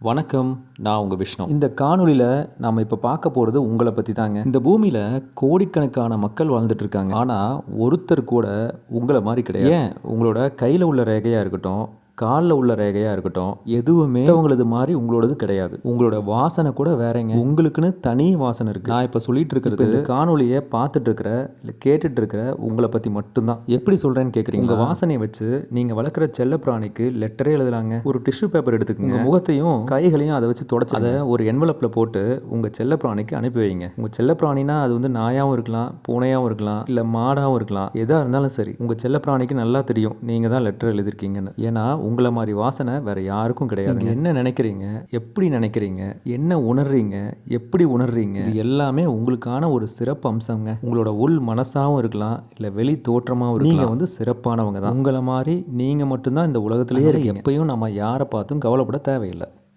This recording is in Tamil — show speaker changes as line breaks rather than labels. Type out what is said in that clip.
வணக்கம் நான் உங்கள் விஷ்ணு. இந்த காணொளியில் நாம் இப்போ பார்க்க போகிறது உங்களை பற்றி தாங்க. இந்த பூமியில் கோடிக்கணக்கான மக்கள் வாழ்ந்துட்டு இருக்காங்க. ஆனால் ஒருத்தர் கூட உங்களை மாதிரி கிடையாது. ஏன்? உங்களோட கையில் உள்ள ரேகையாக இருக்கட்டும் காலில் உள்ள ரேகையாக இருக்கட்டும் எதுவுமே உங்களது மாதிரி உங்களோடது கிடையாது. உங்களோட வாசனை கூட வேறங்க. உங்களுக்குன்னு தனி வாசனை இருக்குது நான் இப்போ சொல்லிட்டு இருக்கிறது இந்த காணொளியை பார்த்துட்டு இருக்கிற இல்லை கேட்டுட்டு இருக்கிற உங்களை பற்றி மட்டும்தான். எப்படி சொல்கிறேன்னு கேட்குறீங்க உங்கள் வாசனையை வச்சு நீங்கள் வளர்க்குற செல்ல பிராணிக்கு லெட்டரே எழுதலாங்க. ஒரு டிஷ்யூ பேப்பர் எடுத்துக்கோங்க. முகத்தையும் கைகளையும் அதை வச்சு தொடச்சி அதை ஒரு என்வலப்பில் போட்டு உங்கள் செல்ல பிராணிக்கு அனுப்பி வைங்க. உங்கள் செல்ல பிராணினா அது வந்து நாயாகவும் இருக்கலாம் பூனையாகவும் இருக்கலாம் இல்லை மாடாகவும் இருக்கலாம். எதாக இருந்தாலும் சரி உங்கள் செல்ல பிராணிக்கு நல்லா தெரியும். நீங்கள் தான் லெட்டர் எழுதிருக்கீங்கன்னு. ஏன்னா உங்களை மாதிரி வாசனை வேற யாருக்கும் கிடையாது என்ன நினைக்கிறீங்க? எப்படி நினைக்கிறீங்க? என்ன உணர்றீங்க? எப்படி உணர்றீங்க? இது எல்லாமே உங்களுக்கான ஒரு சிறப்பு அம்சங்க. உங்களோட உள் மனசாவும் இருக்கலாம் இல்லை வெளி தோற்றமாகவும் இருக்கலாம். நீங்க வந்து சிறப்பானவங்க தான். உங்களை மாதிரி நீங்க மட்டும்தான் இந்த உலகத்திலேயே எப்பயும் நம்ம யாரை பார்த்தும் கவலைப்பட தேவையில்லை.